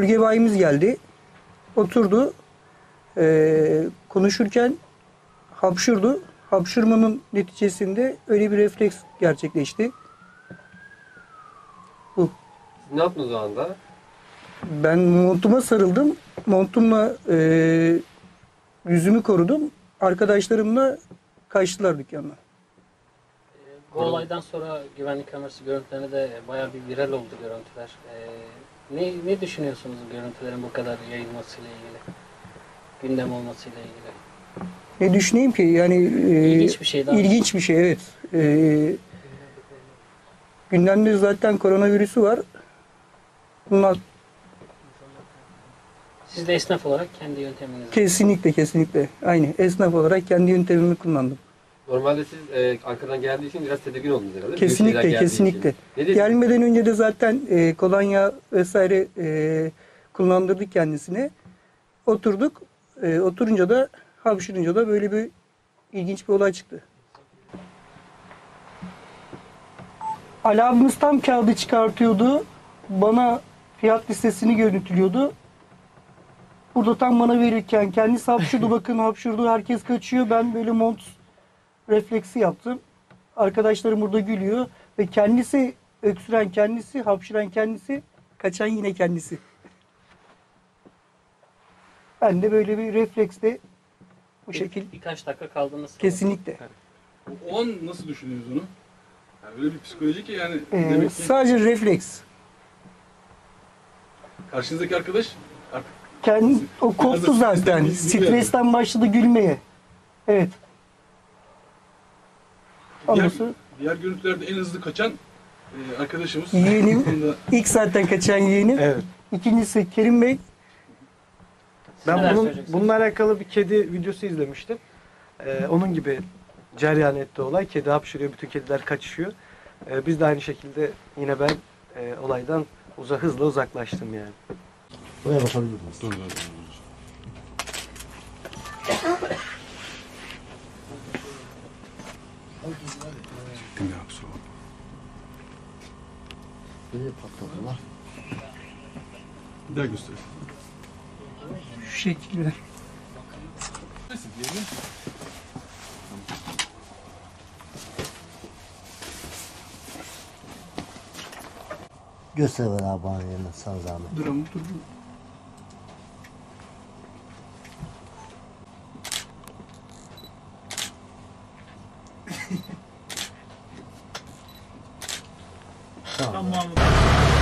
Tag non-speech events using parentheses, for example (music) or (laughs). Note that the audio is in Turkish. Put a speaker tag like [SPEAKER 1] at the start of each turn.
[SPEAKER 1] Bölge bayimiz geldi. Oturdu. Ee, konuşurken hapşurdu. Hapşurmanın neticesinde öyle bir refleks gerçekleşti. Bu.
[SPEAKER 2] Siz ne yaptınız o anda?
[SPEAKER 1] Ben montuma sarıldım. Montumla e, yüzümü korudum. Arkadaşlarımla kaçtılar dükkandan.
[SPEAKER 3] Bu olaydan sonra güvenlik kamerası görüntülerine de bayağı bir viral oldu görüntüler. Ee, ne, ne düşünüyorsunuz görüntülerin bu kadar yayılmasıyla ilgili? Gündem olmasıyla ilgili.
[SPEAKER 1] Ne düşüneyim ki yani e,
[SPEAKER 3] İlginç bir şey daha.
[SPEAKER 1] İlginç bir şey evet. E, gündemde zaten koronavirüsü var. Bunlar
[SPEAKER 3] Siz de esnaf olarak kendi yönteminizi
[SPEAKER 1] kesinlikle kesinlikle aynı esnaf olarak kendi yöntemimi kullandım.
[SPEAKER 2] Normalde siz e, Ankara'dan geldiği için biraz tedirgin oldunuz herhalde.
[SPEAKER 1] Kesinlikle kesinlikle. Gelmeden önce de zaten e, kolonya vesaire e, kullandırdık kendisine. Oturduk. E, oturunca da hapşırınca da böyle bir ilginç bir olay çıktı. Ali abimiz tam kağıdı çıkartıyordu. Bana fiyat listesini görüntülüyordu. Burada tam bana verirken kendisi hapşurdu (laughs) bakın hapşurdu herkes kaçıyor. Ben böyle mont refleksi yaptım. Arkadaşlarım burada gülüyor ve kendisi öksüren kendisi, hapşıran kendisi, kaçan yine kendisi. Ben de böyle bir refleksle bu şekil
[SPEAKER 3] birkaç dakika kaldınız.
[SPEAKER 1] kesinlikle.
[SPEAKER 4] O an nasıl düşünüyorsunuz onu? Yani öyle bir psikoloji ki yani
[SPEAKER 1] Ee,
[SPEAKER 4] demek ki
[SPEAKER 1] sadece refleks.
[SPEAKER 4] karşınızdaki arkadaş artık
[SPEAKER 1] Kendi, o korktu zaten. (laughs) Stresten başladı gülmeye. Evet.
[SPEAKER 4] Diğer, diğer görüntülerde en hızlı kaçan e, arkadaşımız.
[SPEAKER 1] Yeğenim. (laughs)
[SPEAKER 4] Bunda
[SPEAKER 1] ilk zaten kaçan yeğenim.
[SPEAKER 5] Evet.
[SPEAKER 1] İkincisi Kerim Bey.
[SPEAKER 5] Ben
[SPEAKER 3] Neler
[SPEAKER 5] bunun, bununla alakalı bir kedi videosu izlemiştim. Ee, onun gibi cereyan etti olay. Kedi hapşırıyor, bütün kediler kaçışıyor. Ee, biz de aynı şekilde yine ben e, olaydan uza, hızla uzaklaştım yani.
[SPEAKER 6] Buraya bakabilir miyiz?
[SPEAKER 4] Dur, dur, dur.
[SPEAKER 6] Nereye patladılar?
[SPEAKER 4] Bir daha göster.
[SPEAKER 1] Şu şekilde.
[SPEAKER 6] Göster bana bana yerine sana zahmet.
[SPEAKER 1] Dur ama dur.
[SPEAKER 6] Tamam.